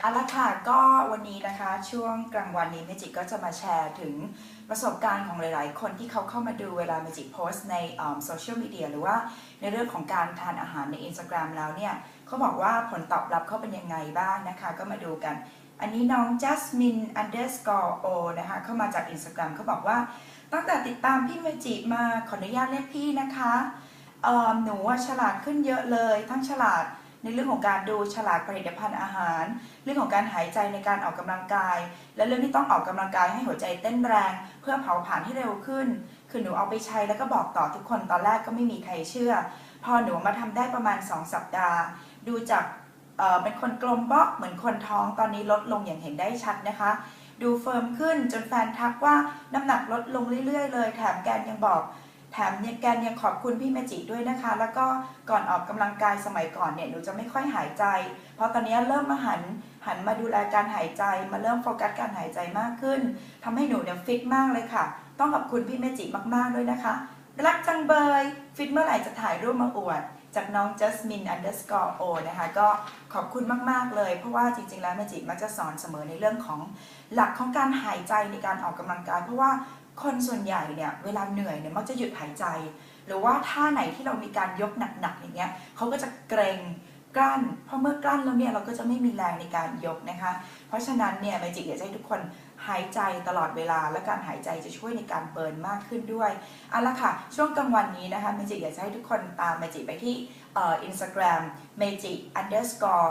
เอาละค่ะก็วันนี้นะคะช่วงกลางวันนี้เมจิกก็จะมาแชร์ถึงประสบการณ์ของหลายๆ คนที่เขาเข้ามาดูเวลาเมจิกโพสต์ในโซเชียลมีเดียหรือว่าในเรื่องของการทานอาหารใน Instagram แล้วเนี่ยเขาบอกว่าผลตอบรับเขาเป็นยังไงบ้างนะคะ ก็มาดูกัน อันนี้น้อง Jasmine underscore o นะคะเข้ามาจาก Instagram เขาบอกว่าตั้งแต่ติดตามพี่เมจิมาขออนุญาตเรียกพี่นะคะเออหนูว่าฉลาดขึ้นเยอะเลย ทั้งฉลาด ในเรื่องของการดูฉลากผลิตภัณฑ์อาหาร เรื่องของการหายใจในการออกกำลังกาย และเรื่องที่ต้องออกกำลังกายให้หัวใจเต้นแรง เพื่อเผาผลาญให้เร็วขึ้น คือหนูเอาไปใช้แล้วก็บอกต่อทุกคนตอนแรกก็ไม่มีใครเชื่อ พอหนูมาทำได้ประมาณ 2 สัปดาห์ ดูจากเอ่อเป็นคนกลมเบาะเหมือนคนท้องตอนนี้ลดลงอย่างเห็นได้ชัดนะคะ ดูเฟิร์มขึ้นจนแฟนทักว่าน้ำหนักลดลงเรื่อยๆเลย แถมแกนยังบอก แถมเนี่ยแกนยังขอบคุณพี่เมจิด้วยนะคะ แล้วก็ก่อนออกกำลังกายสมัยก่อนเนี่ยหนูจะไม่ค่อยหายใจ เพราะตอนนี้เริ่มมาหันหันมาดูแลการหายใจมาเริ่มโฟกัสการหายใจมากขึ้นทำให้หนูเนี่ยฟิตมากเลยค่ะ ต้องขอบคุณพี่เมจิมากๆด้วยนะคะ รักจังเบย ฟิตเมื่อไหร่จะถ่ายรูปมาอวด จากน้อง Jasmine underscore o นะคะ ก็ขอบคุณมาก ๆ เลย เพราะว่าจริง ๆ แล้วเมจิมักจะสอนเสมอในเรื่องของหลักของการหายใจในการออกกำลังกาย เพราะว่าคนส่วนใหญ่เนี่ยเวลาเหนื่อยเนี่ยมักจะหยุดหายใจ หรือว่าท่าไหนที่เรามีการยกหนัก ๆ อย่างเงี้ยเขาก็จะเกรง กลั้น เพราะเมื่อกลั้นแล้วเนี่ยเราก็จะไม่มีแรงในการยกนะคะ เพราะฉะนั้นเนี่ยเมจิอยากจะให้ทุกคนหายใจตลอดเวลา และการหายใจจะช่วยในการเบิร์นมากขึ้นด้วยเอาละค่ะ ช่วงกลางวันนี้นะคะเมจิอยากจะให้ทุกคนตามเมจิไปที่อินสตาแกรม magic underscore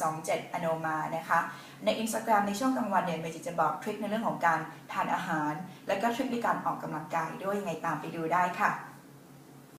สองเจ็ดอโนมานะคะใน Instagram ในช่วงกลางวันเนี่ยเมจิจะบอกทริคในเรื่องของการทานอาหาร และก็ทริคในการออกกำลังกายด้วยยังไงตามไปดูได้ค่ะ